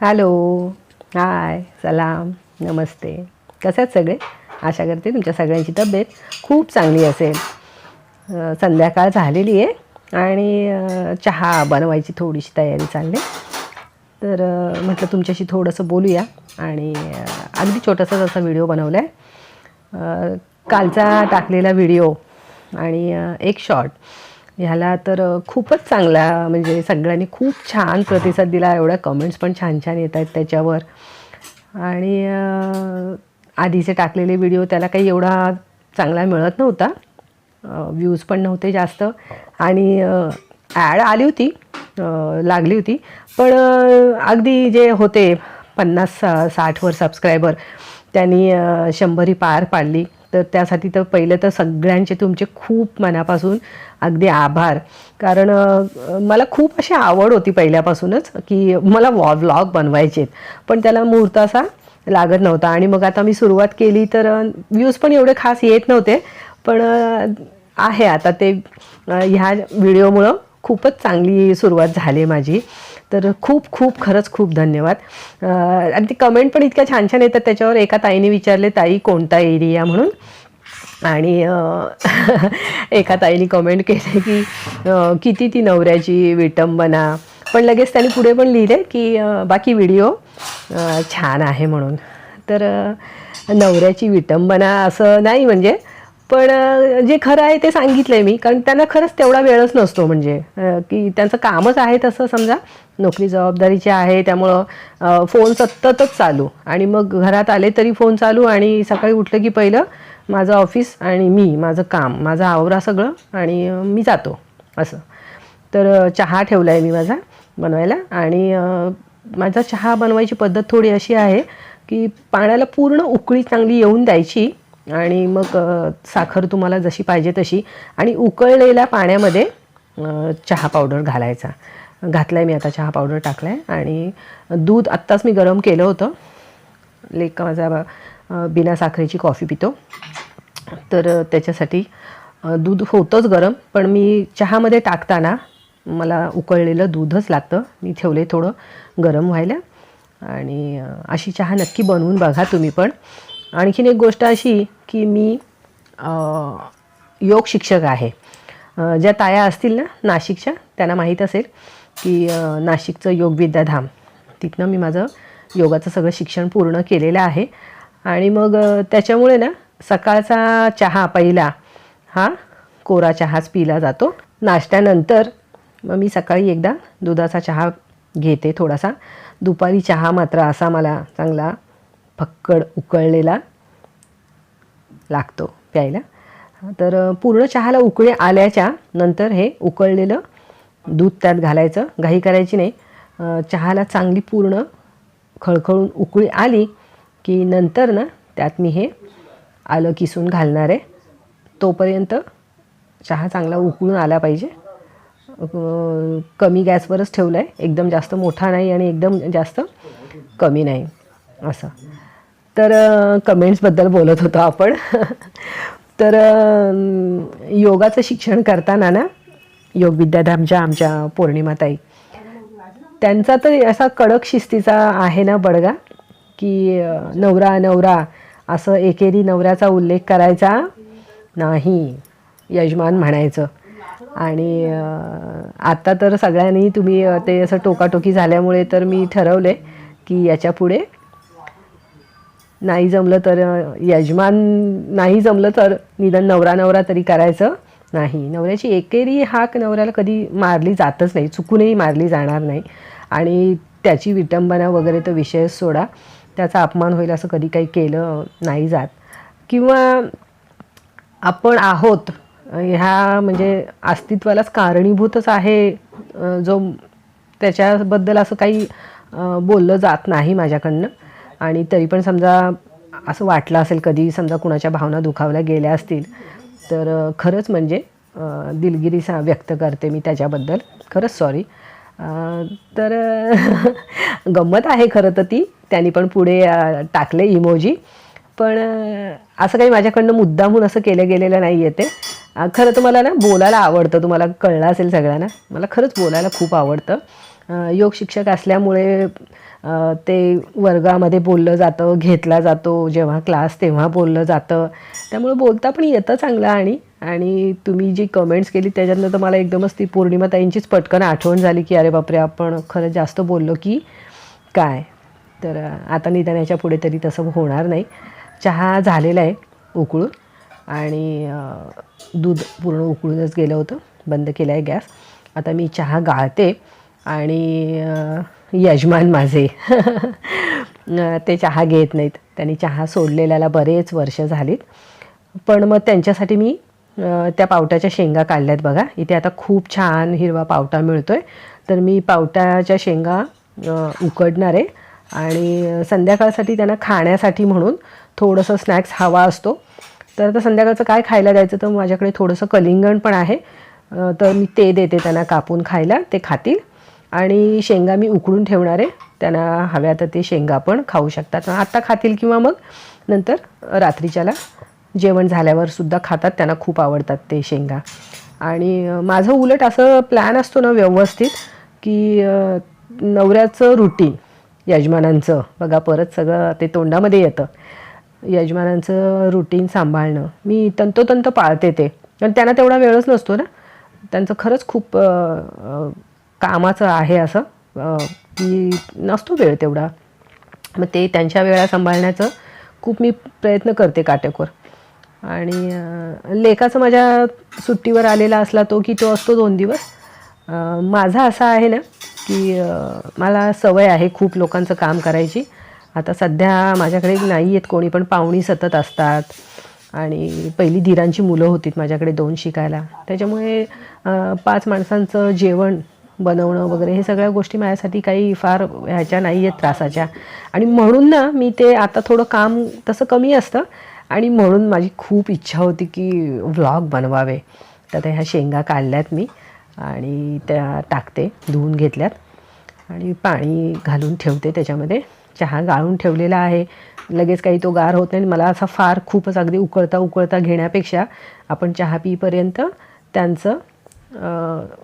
Hello hi सलाम नमस्ते कसे आहेत सगळे? आशा करते तुमच्या सगळ्यांची तब्येत खूप चांगली असेल. संध्याकाळ झालेली आहे आणि चहा बनवायची थोडीशी तयारी चालली. तर म्हटलं तुमच्याशी थोडंसं बोलूया आणि अगदी छोटासाच असा व्हिडिओ बनवला आहे कालचा टाकलेला व्हिडिओ आणि एक शॉर्ट ह्याला तर खूपच चांगला म्हणजे सगळ्यांनी खूप छान प्रतिसाद दिला. एवढ्या कमेंट्स पण छान छान येत आहेत त्याच्यावर. आणि आधीचे टाकलेले व्हिडिओ त्याला काही एवढा चांगला मिळत नव्हता. व्ह्यूज पण नव्हते जास्त. आणि ॲड आली होती. लागली होती. पण अगदी जे होते पन्नास सा- साठवर सबस्क्रायबर त्यांनी शंभरी पार पाडली. तर त्यासाठी तर पहिलं तर सगळ्यांचे तुमचे खूप मनापासून अगदी आभार. कारण मला खूप अशी आवड होती पहिल्यापासूनच की मला वॉ व्लॉग बनवायचे पण त्याला मुहूर्त असा लागत नव्हता. आणि मग आता मी सुरुवात केली तर व्ह्यूज पण एवढे खास येत नव्हते. पण आहे आता ते ह्या व्हिडिओमुळं खूपच चांगली सुरुवात झाली माझी. तर खूप खूप खरंच खूप धन्यवाद. आणि ती कमेंट पण इतक्या छान छान येतात. त्याच्यावर एका ताईने विचारले ताई कोणता एरिया म्हणून? आणि एका ताईने कमेंट केले की किती ती नवऱ्याची विटंबना. पण लगेच त्यांनी पुढे पण लिहिले की बाकी व्हिडिओ छान आहे म्हणून. तर नवऱ्याची विटंबना असं नाही म्हणजे पण जे खरं आहे ते सांगितलं आहे मी कारण त्यांना खरंच तेवढा वेळच नसतो म्हणजे की त्यांचं कामच आहे तसं समजा. नोकरी जबाबदारीची आहे त्यामुळं फोन सततच चालू. आणि मग घरात आले तरी फोन चालू आणि सकाळी उठलं की पहिलं माझं ऑफिस आणि मी माझं काम माझा आवरा सगळं आणि मी जातो असं. तर चहा ठेवला आहे मी माझा बनवायला आणि माझा चहा बनवायची पद्धत थोडी अशी आहे की पाण्याला पूर्ण उकळी चांगली येऊन द्यायची आणि मग साखर तुम्हाला जशी पाहिजे तशी. आणि उकळलेल्या पाण्यामध्ये चहा पावडर घालायचा. घातला आहे मी आता चहा पावडर टाकला आहे आणि दूध आत्ताच मी गरम केलं होतं. लेक माझा बिना साखरेची कॉफी पितो. तर त्याच्यासाठी दूध होतंच गरम. पण मी चहामध्ये टाकताना मला उकळलेलं दूधच लागतं. मी ठेवले थोडं गरम व्हायला. आणि अशी चहा नक्की बनवून बघा तुम्ही पण. आणखीन एक गोष्ट अशी की मी योग शिक्षक आहे. ज्या ताया असतील ना नाशिकच्या त्यांना माहीत असेल की नाशिकचं योग विद्याधाम. तिथनं मी माझं योगाचं सगळं शिक्षण पूर्ण केलेलं आहे. आणि मग त्याच्यामुळे ना सकाळचा चहा पहिला हा कोरा चहाच पिला जातो. नाश्त्यानंतर मग मी सकाळी एकदा दुधाचा चहा घेते थोडासा. दुपारी चहा मात्र असा मला चांगला फक्कड उकळलेला लागतो प्यायला. तर पूर्ण चहाला उकळी आल्याच्यानंतर हे उकळलेलं दूध त्यात घालायचं. घाई करायची नाही. चहाला चांगली पूर्ण खळखळून उकळी आली की नंतर ना त्यात मी हे आलं किसून घालणार आहे. तोपर्यंत चहा चांगला उकळून आला पाहिजे. कमी गॅसवरच ठेवलं आहे एकदम जास्त मोठा नाही आणि एकदम जास्त कमी नाही. असं. तर कमेंट्सबद्दल बोलत होतो आपण. तर योगाचं शिक्षण करताना ना योग विद्याधामच्या आमच्या पौर्णिमाताई त्यांचा तर असा कडक शिस्तीचा आहे ना बडगा की नवरा नवरा असं एकेरी नवऱ्याचा उल्लेख करायचा नाही यजमान म्हणायचं. आणि आत्ता तर सगळ्यांनी तुम्ही ते असं टोकाटोकी झाल्यामुळे तर मी ठरवले की याच्यापुढे नाही जमलं तर यजमान नाही जमलं तर निदान नवरा नवरा तरी करायचं नाही. नवऱ्याची एकेरी हाक नवऱ्याला कधी मारली जातच नाही चुकूनही मारली जाणार नाही. आणि त्याची विटंबना वगैरे तर विषयच सोडा. त्याचा अपमान होईल असं कधी काही केलं नाही जात. किंवा आपण आहोत ह्या म्हणजे अस्तित्वालाच कारणीभूतच आहे जो त्याच्याबद्दल असं काही बोललं जात नाही माझ्याकडनं. आणि तरी पण समजा असं वाटलं असेल कधी समजा कुणाच्या भावना दुखावल्या गेल्या असतील तर खरंच म्हणजे दिलगिरी सा व्यक्त करते मी त्याच्याबद्दल. खरंच सॉरी तर गंमत आहे खरं तर ती. त्यांनी पण पुढे टाकले इमोजी पण असं काही माझ्याकडनं मुद्दामून असं केलं गेलेलं नाही आहे ते. खरं तर मला ना बोलायला आवडतं. तुम्हाला कळलं असेल सगळ्यांना. मला खरंच बोलायला खूप आवडतं. योग शिक्षक असल्यामुळे ते वर्गामध्ये बोललं जातं घेतला जातो जेव्हा क्लास तेव्हा बोललं जातं. त्यामुळे बोलता पण येतं चांगलं आणि आणि तुम्ही जी कमेंट्स केली त्याच्यातनं तर मला एकदमच ती पौर्णिमाताईंचीच पटकन आठवण झाली की अरे बापरे आपण खरं जास्त बोललो की काय? तर आता निदान याच्यापुढे तरी तसं होणार नाही. चहा झालेला आहे उकळून आणि दूध पूर्ण उकळूनच गेलं होतं. बंद केलं आहे गॅस. आता मी चहा गाळते. आणि यजमान माझे. ते चहा घेत नाहीत. त्यांनी चहा सोडलेल्याला बरेच वर्ष झालीत. पण मग त्यांच्यासाठी मी त्या पावट्याच्या शेंगा काढल्यात बघा. इथे आता खूप छान हिरवा पावटा मिळतो आहे तर मी पावट्याच्या शेंगा उकडणार आहे. आणि संध्याकाळसाठी त्यांना खाण्यासाठी म्हणून थोडंसं स्नॅक्स हवा असतो. तर आता संध्याकाळचं काय खायला द्यायचं? तर माझ्याकडे थोडंसं कलिंगण पण आहे. तर मी ते देते त्यांना कापून खायला. ते खातील. आणि शेंगा मी उकडून ठेवणार आहे. त्यांना हव्या तर ते शेंगा पण खाऊ शकतात. आत्ता खातील किंवा मग नंतर रात्रीच्याला जेवण झाल्यावर सुद्धा खातात. त्यांना खूप आवडतात ते शेंगा. आणि माझं उलट असं प्लॅन असतो ना व्यवस्थित की नवऱ्याचं रुटीन यजमानांचं. बघा परत सगळं ते तोंडामध्ये येतं. यजमानांचं रुटीन सांभाळणं. मी तंतोतंत पाळते ते. पण त्यांना तेवढा वेळच नसतो ना. त्यांचं खरंच खूप कामाचं आहे असं की नसतो वेळ तेवढा. मग ते त्यांच्या वेळा सांभाळण्याचं खूप मी प्रयत्न करते काटेकोर. आणि अ, माझ्या सुट्टीवर आलेला असला तो की तो असतो दोन दिवस. माझा असा आहे ना की मला सवय आहे खूप लोकांचं काम करायची. आता सध्या माझ्याकडे नाही आहेत कोणी पण पाहुणी सतत असतात. आणि पहिली धीरांची मुलं होतीत माझ्याकडे दोन शिकायला. त्याच्यामुळे पाच माणसांचं जेवण बनवणं वगैरे हे सगळ्या गोष्टी माझ्यासाठी काही फार ह्याच्या नाही आहेत त्रासाच्या. आणि म्हणून ना मी ते आता थोडं काम तसं कमी असतं. आणि म्हणून माझी खूप इच्छा होती की व्लॉग बनवावे. तर त्या ह्या शेंगा काढल्यात मी आणि त्या टाकते धुवून घेतल्यात. आणि पाणी घालून ठेवते त्याच्यामध्ये. चहा गाळून ठेवलेला आहे. लगेच काही तो गार होत नाही. आणि मला असा फार खूपच अगदी उकळता उकळता घेण्यापेक्षा आपण चहा पिईपर्यंत त्यांचं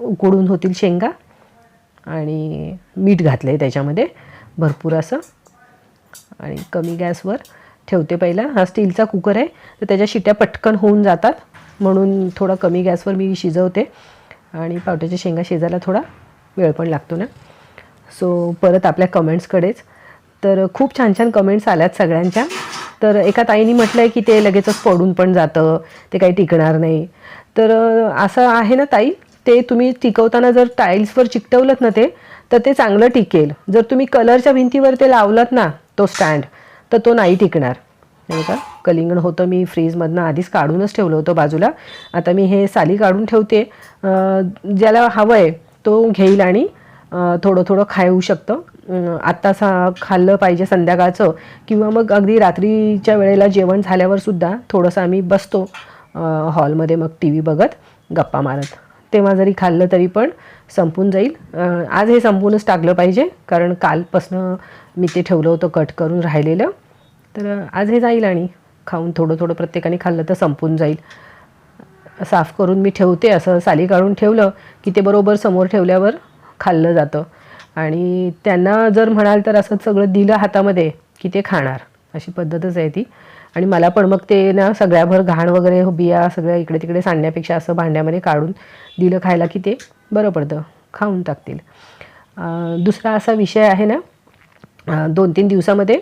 उकडून होतील शेंगा. आणि मीठ घातलं आहे त्याच्यामध्ये भरपूर असं. आणि कमी गॅसवर ठेवते पहिला. हा स्टीलचा कुकर आहे तर त्याच्या शिट्या पटकन होऊन जातात. म्हणून थोडा कमी गॅसवर मी शिजवते. आणि पावट्याच्या शेंगा शिजायला थोडा वेळ पण लागतो ना. सो परत आपल्या कमेंट्सकडेच तर खूप छान छान कमेंट्स आल्यात सगळ्यांच्या. तर एका ताईने म्हटलं आहे की ते लगेचच पडून पण जातं ते काही टिकणार नाही. तर असं आहे ना ताई? ते तुम्ही टिकवताना जर टाईल्सवर चिकटवलं ना ते तर ते चांगलं टिकेल. जर तुम्ही कलरच्या भिंतीवर ते लावलात ना तो स्टँड तर तो नाही टिकणार. नाही का कलिंगण होतं मी फ्रीजमधनं आधीच काढूनच ठेवलं होतं बाजूला. आता मी हे साली काढून ठेवते. ज्याला हवं आहे तो घेईल आणि थोडं थोडं खाऊ शकतं. आत्ता सा खाल्लं पाहिजे संध्याकाळचं. किंवा मग अगदी रात्रीच्या वेळेला जेवण झाल्यावर सुद्धा थोडंसं आम्ही बसतो हॉलमध्ये मग टी व्ही बघत गप्पा मारत. तेव्हा जरी खाल्लं तरी पण संपून जाईल. आज हे संपूनच टाकलं पाहिजे कारण कालपासनं मी ते ठेवलं होतं कट करून राहिलेलं. तर आज हे जाईल आणि खाऊन थोडं थोडं प्रत्येकाने खाल्लं तर संपून जाईल. साफ करून मी ठेवते असं साली काढून ठेवलं की ते बरोबर समोर ठेवल्यावर खाल्लं जातं. आणि त्यांना जर म्हणाल तर असं सगळं दिलं हातामध्ये की ते खाणार अशी पद्धतच आहे ती. आणि मला पण मग ते ना सगळ्याभर घाण वगैरे बिया सगळ्या इकडे तिकडे सांडण्यापेक्षा असं भांड्यामध्ये काढून दिलं खायला की ते बरं पडतं. खाऊन टाकतील. दुसरा असा विषय आहे ना दोन तीन दिवसामध्ये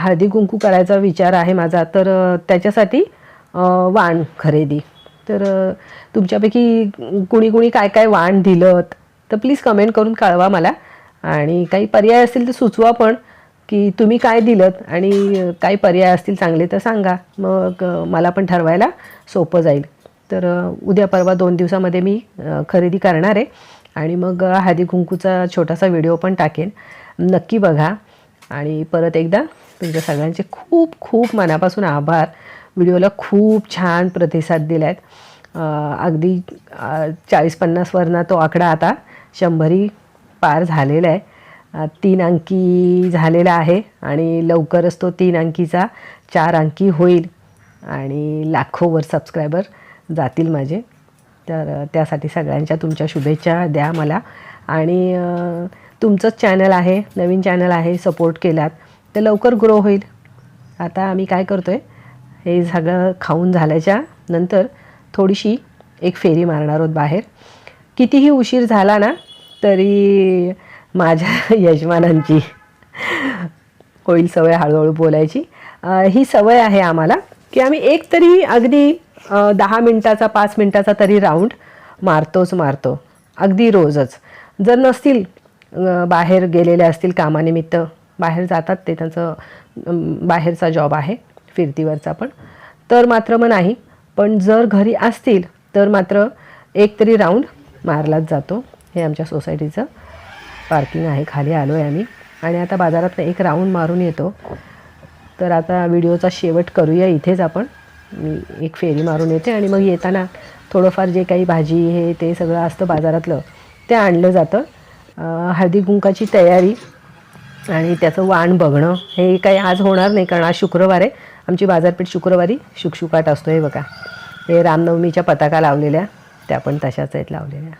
हळदी कुंकू करायचा विचार आहे माझा. तर त्याच्यासाठी वाण खरेदी. तर तुमच्यापैकी कुणी कुणी काय काय वाण दिलं तर प्लीज कमेंट करून कळवा मला. आणि काही पर्याय असतील तर सुचवा पण. की तुम्ही काय दिलं आणि काय काही पर्याय असतील चांगले तर सांगा. मग मला पण ठरवायला सोपं जाईल. तर उद्या परवा दोन दिवसामध्ये मी खरेदी करणार आहे. आणि मग हळदी कुंकूचा छोटासा व्हिडिओ पण टाकेन. नक्की बघा. आणि परत एकदा तुमच्या सगळ्यांचे खूप खूप मनापासून आभार. व्हिडिओला खूप छान प्रतिसाद दिला आहेत अगदी चाळीस पन्नासवरनं तो आकडा आता शंभरी पार झालेला आहे. तीन अंकी झालेला आहे आणि लवकरच तो तीन अंकीचा चार अंकी होईल. आणि लाखोवर सबस्क्रायबर जातील माझे. तर त्यासाठी सगळ्यांच्या तुमच्या शुभेच्छा द्या मला. आणि तुमचंच चॅनल आहे नवीन चॅनल आहे सपोर्ट केलात तर लवकर ग्रो होईल. आता आम्ही काय करतो आहे हे सगळं खाऊन झाल्याच्यानंतर थोडीशी एक फेरी मारणार आहोत बाहेर. कितीही उशीर झाला ना तरी माझ्या यजमानांची होईल सवय हळूहळू बोलायची. ही सवय आहे आम्हाला की आम्ही एक तरी अगदी दहा मिनटाचा पाच मिनटाचा तरी राऊंड मारतोच मारतो. अगदी रोजच. जर नसतील बाहेर गेलेले असतील कामानिमित्त बाहेर जातात ते त्यांचं बाहेरचा जॉब आहे फिरतीवरचा पण. तर मात्र मग नाही. पण जर घरी असतील तर मात्र एक तरी राऊंड मारलाच जातो. हे आमच्या सोसायटीचं पार्किंग आहे खाली आलो आहे आम्ही. आणि आता बाजारात एक राऊंड मारून येतो. तर आता व्हिडिओचा शेवट करूया इथेच आपण. मी एक फेरी मारून येते आणि मग येताना थोडंफार जे काही भाजी हे ते सगळं असतं बाजारातलं ते आणलं जातं. हळदी कुंकाची तयारी आणि त्याचं वाण बघणं हे काही आज होणार नाही कारण आज शुक्रवार आहे. आमची बाजारपेठ शुक्रवारी शुकशुकाट असतो हे बघा. हे रामनवमीच्या पताका लावलेल्या त्या पण तशाच आहेत लावलेल्या.